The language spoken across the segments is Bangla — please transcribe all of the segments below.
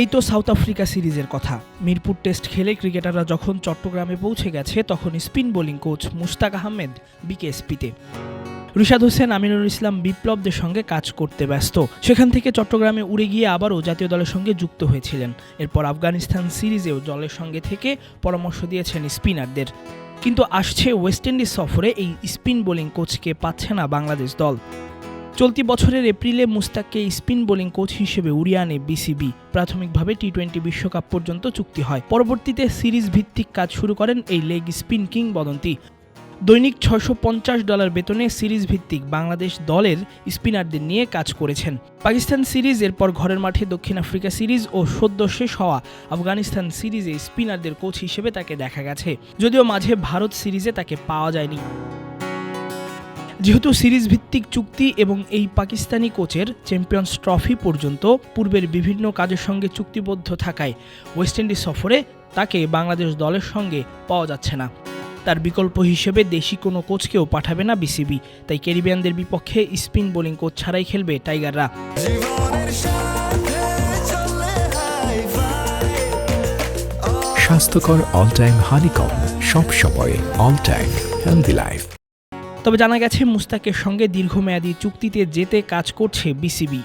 এই তো সাউথ আফ্রিকা সিরিজের কথা। মিরপুর টেস্ট খেলে ক্রিকেটাররা যখন চট্টগ্রামে পৌঁছে গেছে, তখন spin bowling coach Mushtaq Ahmed বিকেএসপিতে। Rishad Hossain, Aminul Islam বিপ্লবদের সঙ্গে কাজ করতে ব্যস্ত। সেখান থেকে চট্টগ্রামে উড়ে গিয়ে আবারও জাতীয় দলের সঙ্গে যুক্ত হয়েছিলেন। এরপর আফগানিস্তান সিরিজেও দলের সঙ্গে থেকে পরামর্শ দিয়েছেন স্পিনারদের। কিন্তু আসছে ওয়েস্ট ইন্ডিজ সফরে এই স্পিন বোলিং কোচকে পাচ্ছে না বাংলাদেশ দল। চলতি বছরের এপ্রিলে মুস্তাককে স্পিন বোলিং কোচ হিসেবে উড়িয়ে আনে বিসিবি। প্রাথমিকভাবে টি টোয়েন্টি বিশ্বকাপ পর্যন্ত চুক্তি হয়। পরবর্তীতে সিরিজ ভিত্তিক কাজ শুরু করেন এই লেগ স্পিন কিং বদন্তি দৈনিক ছয়শো পঞ্চাশ ডলার বেতনে সিরিজ ভিত্তিক বাংলাদেশ দলের স্পিনারদের নিয়ে কাজ করেছেন। পাকিস্তান সিরিজ, এরপর ঘরের মাঠে দক্ষিণ আফ্রিকা সিরিজ ও সদ্য শেষ হওয়া আফগানিস্তান সিরিজে স্পিনারদের কোচ হিসেবে তাকে দেখা গেছে। যদিও মাঝে ভারত সিরিজে তাকে পাওয়া যায়নি। যেহেতু সিরিজ ভিত্তিক চুক্তি এবং এই পাকিস্তানি কোচের চ্যাম্পিয়ন্স ট্রফি পর্যন্ত পূর্বের বিভিন্ন কাজের সঙ্গে চুক্তিবদ্ধ থাকায় ওয়েস্ট ইন্ডিজ সফরে তাকে বাংলাদেশ দলের সঙ্গে পাওয়া যাচ্ছে না। তার বিকল্প হিসেবে দেশি কোনো কোচকেও পাঠাবে না বিসিবি, তাই ক্যারিবিয়ানদের বিপক্ষে স্পিন বোলিং কোচ ছাড়াই খেলবে টাইগাররা। স্বাস্থ্যকর অল টাইম হানিকম সব সময় অল টাইম হেলদি লাইফ তবে জানা গেছে মুস্তাকের সঙ্গে দীর্ঘমেয়াদী চুক্তিতে যেতে কাজ করছে বিসিবি।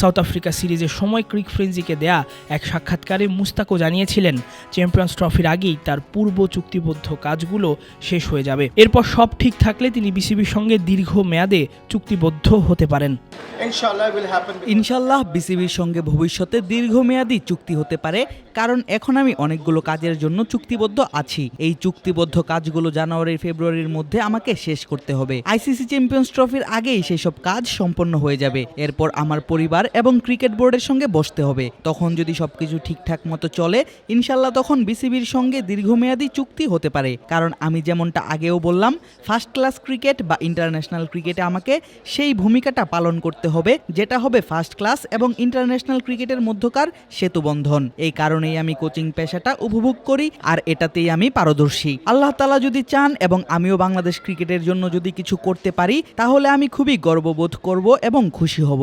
সাউথ আফ্রিকা সিরিজের সময় ক্রিক ফ্রেঞ্জিকে দেয়া এক সাক্ষাৎকারে মুস্তাকও জানিয়েছিলেন চ্যাম্পিয়ন্স ট্রফির আগেই তার পূর্ব চুক্তিবদ্ধ কাজগুলো শেষ হয়ে যাবে। এরপর সব ঠিক থাকলে তিনি বিসিবির সঙ্গে দীর্ঘ মেয়াদে চুক্তিবদ্ধ হতে পারেন. ইনশাল্লাহ বিসিবির সঙ্গে ভবিষ্যতে দীর্ঘমেয়াদী চুক্তি হতে পারে কারণ এখন আমি অনেকগুলো কাজের জন্য চুক্তিবদ্ধ আছি। এই চুক্তিবদ্ধ কাজগুলো জানুয়ারি ফেব্রুয়ারির মধ্যে আমাকে শেষ করতে হবে। আইসিসি চ্যাম্পিয়ন্স ট্রফির আগেই সেসব কাজ সম্পন্ন হয়ে যাবে। এরপর আমার পরিবার এবং ক্রিকেট বোর্ডের সঙ্গে বসতে হবে। তখন যদি সবকিছু ঠিকঠাক মতো চলে, ইনশাল্লাহ তখন বিসিবির সঙ্গে দীর্ঘমেয়াদী চুক্তি হতে পারে। কারণ আমি যেমনটা আগেও বললাম ফার্স্ট ক্লাস ক্রিকেট বা ইন্টারন্যাশনাল ক্রিকেটে আমাকে সেই ভূমিকাটা পালন করতে হবে, যেটা হবে ফার্স্ট ক্লাস এবং ইন্টারন্যাশনাল ক্রিকেটের মধ্যকার সেতুবন্ধন। এই কারণেই আমি কোচিং পেশাটা উপভোগ করি আর এটাতেই আমি পারদর্শী। আল্লাহ তালা যদি চান এবং আমিও বাংলাদেশ ক্রিকেটের জন্য যদি কিছু করতে পারি, তাহলে আমি খুবই গর্ববোধ করব এবং খুশি হব।